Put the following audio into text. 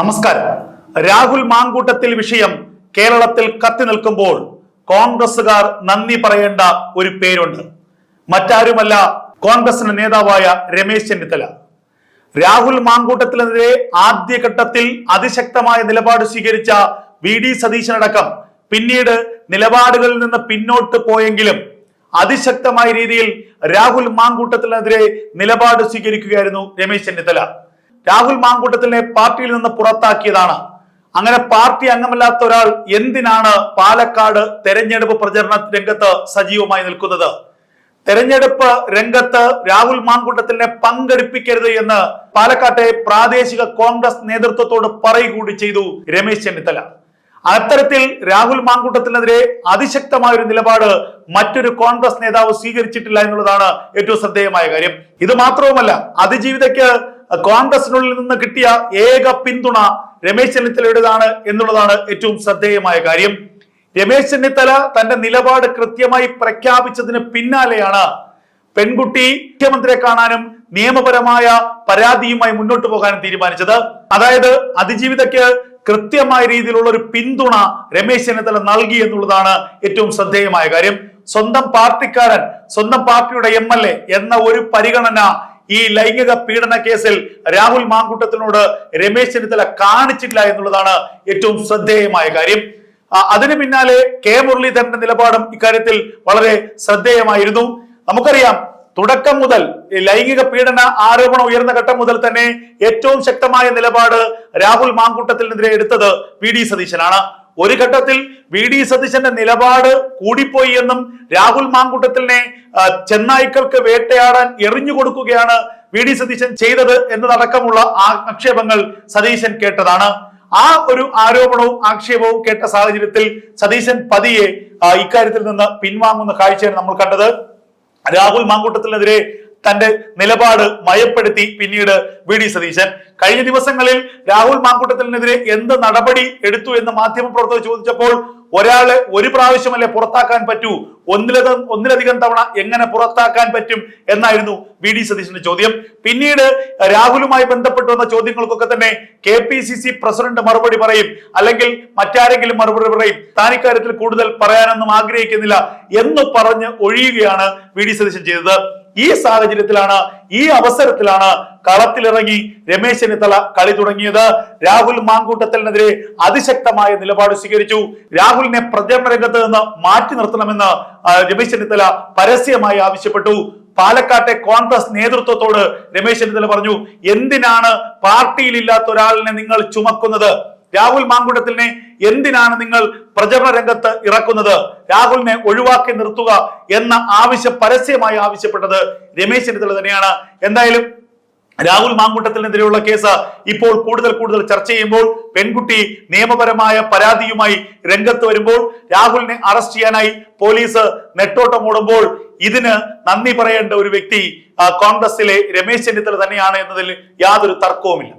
നമസ്കാരം. രാഹുൽ മാങ്കൂട്ടത്തിൽ വിഷയം കേരളത്തിൽ കത്തി നിൽക്കുമ്പോൾ കോൺഗ്രസുകാർ നന്ദി പറയേണ്ട ഒരു പേരുണ്ട്. മറ്റാരുമല്ല കോൺഗ്രസിന്റെ നേതാവായ രമേശ് ചെന്നിത്തല. രാഹുൽ മാങ്കൂട്ടത്തിനെതിരെ ആദ്യഘട്ടത്തിൽ അതിശക്തമായ നിലപാട് സ്വീകരിച്ച വി ഡി സതീശനടക്കം പിന്നീട് നിലപാടുകളിൽ നിന്ന് പിന്നോട്ട് പോയെങ്കിലും അതിശക്തമായ രീതിയിൽ രാഹുൽ മാങ്കൂട്ടത്തിനെതിരെ നിലപാട് സ്വീകരിക്കുകയായിരുന്നു രമേശ് ചെന്നിത്തല. രാഹുൽ മാങ്കൂട്ടത്തിനെ പാർട്ടിയിൽ നിന്ന് പുറത്താക്കിയതാണ്. അങ്ങനെ പാർട്ടി അംഗമല്ലാത്ത ഒരാൾ എന്തിനാണ് പാലക്കാട് തെരഞ്ഞെടുപ്പ് പ്രചരണ രംഗത്ത് സജീവമായി നിൽക്കുന്നത്? തെരഞ്ഞെടുപ്പ് രംഗത്ത് രാഹുൽ മാങ്കൂട്ടത്തിനെ പങ്കെടുപ്പിക്കരുത് എന്ന് പാലക്കാട്ടെ പ്രാദേശിക കോൺഗ്രസ് നേതൃത്വത്തോട് പറയുകൂടി ചെയ്തു രമേശ് ചെന്നിത്തല. അത്തരത്തിൽ രാഹുൽ മാങ്കൂട്ടത്തിനെതിരെ അതിശക്തമായ ഒരു നിലപാട് മറ്റൊരു കോൺഗ്രസ് നേതാവ് സ്വീകരിച്ചിട്ടില്ല എന്നുള്ളതാണ് ഏറ്റവും ശ്രദ്ധേയമായ കാര്യം. ഇത് മാത്രവുമല്ല അതിജീവിതയ്ക്ക് കോൺഗ്രസിനുള്ളിൽ നിന്ന് കിട്ടിയ ഏക പിന്തുണ രമേശ് ചെന്നിത്തലയുടേതാണ് എന്നുള്ളതാണ് ഏറ്റവും ശ്രദ്ധേയമായ കാര്യം. രമേശ് ചെന്നിത്തല തന്റെ നിലപാട് കൃത്യമായി പ്രഖ്യാപിച്ചതിന് പിന്നാലെയാണ് പെൺകുട്ടി മുഖ്യമന്ത്രിയെ കാണാനും നിയമപരമായ പരാതിയുമായി മുന്നോട്ട് പോകാനും തീരുമാനിച്ചത്. അതായത് അതിജീവിതയ്ക്ക് കൃത്യമായ രീതിയിലുള്ള ഒരു പിന്തുണ രമേശ് ചെന്നിത്തല നൽകി എന്നുള്ളതാണ് ഏറ്റവും ശ്രദ്ധേയമായ കാര്യം. സ്വന്തം പാർട്ടിക്കാരൻ സ്വന്തം പാർട്ടിയുടെ എം എന്ന ഒരു പരിഗണന ഈ ലൈംഗിക പീഡന കേസിൽ രാഹുൽ മാങ്കൂട്ടത്തിനോട് രമേശ് ചെന്നിത്തല കാണിച്ചിട്ടില്ല എന്നുള്ളതാണ് ഏറ്റവും ശ്രദ്ധേയമായ കാര്യം. അതിനു പിന്നാലെ കെ മുരളീധരന്റെ നിലപാടും ഇക്കാര്യത്തിൽ വളരെ ശ്രദ്ധേയമായിരുന്നു. നമുക്കറിയാം തുടക്കം മുതൽ ലൈംഗിക പീഡന ആരോപണം ഉയർന്ന ഘട്ടം മുതൽ തന്നെ ഏറ്റവും ശക്തമായ നിലപാട് രാഹുൽ മാങ്കൂട്ടത്തിനെതിരെ എടുത്തത് വി ഡി സതീശനാണ്. ഒരു ഘട്ടത്തിൽ വി ഡി സതീശന്റെ നിലപാട് കൂടിപ്പോയി എന്നും രാഹുൽ മാങ്കുട്ടത്തിനെ ചെന്നായ്ക്കൾക്ക് വേട്ടയാടാൻ എറിഞ്ഞു കൊടുക്കുകയാണ് വി ഡി സതീശൻ ചെയ്തത് എന്നതടക്കമുള്ള ആക്ഷേപങ്ങൾ സതീശൻ കേട്ടതാണ്. ആ ഒരു ആരോപണവും ആക്ഷേപവും കേട്ട സാഹചര്യത്തിൽ സതീശൻ പതിയെ ഇക്കാര്യത്തിൽ നിന്ന് പിൻവാങ്ങുന്ന കാഴ്ചയാണ് നമ്മൾ കണ്ടത്. രാഹുൽ മാങ്കൂട്ടത്തിനെതിരെ തന്റെ നിലപാട് മയപ്പെടുത്തി പിന്നീട് വി ഡി സതീശൻ. കഴിഞ്ഞ ദിവസങ്ങളിൽ രാഹുൽ മാങ്കൂട്ടത്തിനെതിരെ എന്ത് നടപടി എടുത്തു എന്ന് മാധ്യമപ്രവർത്തകർ ചോദിച്ചപ്പോൾ ഒരാളെ ഒരു പ്രാവശ്യമല്ലേ പുറത്താക്കാൻ പറ്റൂ? ഒന്നിലധികം ഒന്നിലധികം തവണ എങ്ങനെ പുറത്താക്കാൻ പറ്റും എന്നായിരുന്നു വി ഡി സതീശന്റെ ചോദ്യം. പിന്നീട് രാഹുലുമായി ബന്ധപ്പെട്ട് വന്ന ചോദ്യങ്ങൾക്കൊക്കെ തന്നെ K P C C president മറുപടി പറയും അല്ലെങ്കിൽ മറ്റാരെങ്കിലും മറുപടി പറയും. താൻ ഇക്കാര്യത്തിൽ കൂടുതൽ പറയാനൊന്നും ആഗ്രഹിക്കുന്നില്ല എന്ന് പറഞ്ഞ് ഒഴിയുകയാണ് വി ഡി സതീശൻ ചെയ്തത്. ഈ സാഹചര്യത്തിലാണ് ഈ അവസരത്തിലാണ് കളത്തിലിറങ്ങി രമേശ് ചെന്നിത്തല കളി തുടങ്ങിയത്. രാഹുൽ മാങ്കൂട്ടത്തലിനെതിരെ അതിശക്തമായ നിലപാട് സ്വീകരിച്ചു. രാഹുലിനെ പ്രചരണ രംഗത്ത് നിന്ന് മാറ്റി നിർത്തണമെന്ന് രമേശ് ചെന്നിത്തല പരസ്യമായി ആവശ്യപ്പെട്ടു. പാലക്കാട്ടെ കോൺഗ്രസ് നേതൃത്വത്തോട് രമേശ് ചെന്നിത്തല പറഞ്ഞു എന്തിനാണ് പാർട്ടിയിൽ ഇല്ലാത്ത ഒരാളിനെ നിങ്ങൾ ചുമക്കുന്നത്? രാഹുൽ മാങ്കുടത്തിനെ എന്തിനാണ് നിങ്ങൾ പ്രചരണ രംഗത്ത് ഇറക്കുന്നത്? രാഹുലിനെ ഒഴിവാക്കി നിർത്തുക എന്ന ആവശ്യം പരസ്യമായി ആവശ്യപ്പെട്ടത് രമേശ് ചെന്നിത്തല തന്നെയാണ്. എന്തായാലും രാഹുൽ മാങ്കുട്ടത്തിനെതിരെയുള്ള കേസ് ഇപ്പോൾ കൂടുതൽ കൂടുതൽ ചർച്ച ചെയ്യുമ്പോൾ പെൺകുട്ടി നിയമപരമായ പരാതിയുമായി രംഗത്ത് വരുമ്പോൾ രാഹുലിനെ അറസ്റ്റ് ചെയ്യാനായി പോലീസ് നെട്ടോട്ടം ഓടുമ്പോൾ ഇതിന് നന്ദി പറയേണ്ട ഒരു വ്യക്തി കോൺഗ്രസിലെ രമേശ് ചെന്നിത്തല തന്നെയാണ് എന്നതിൽ യാതൊരു തർക്കവുമില്ല.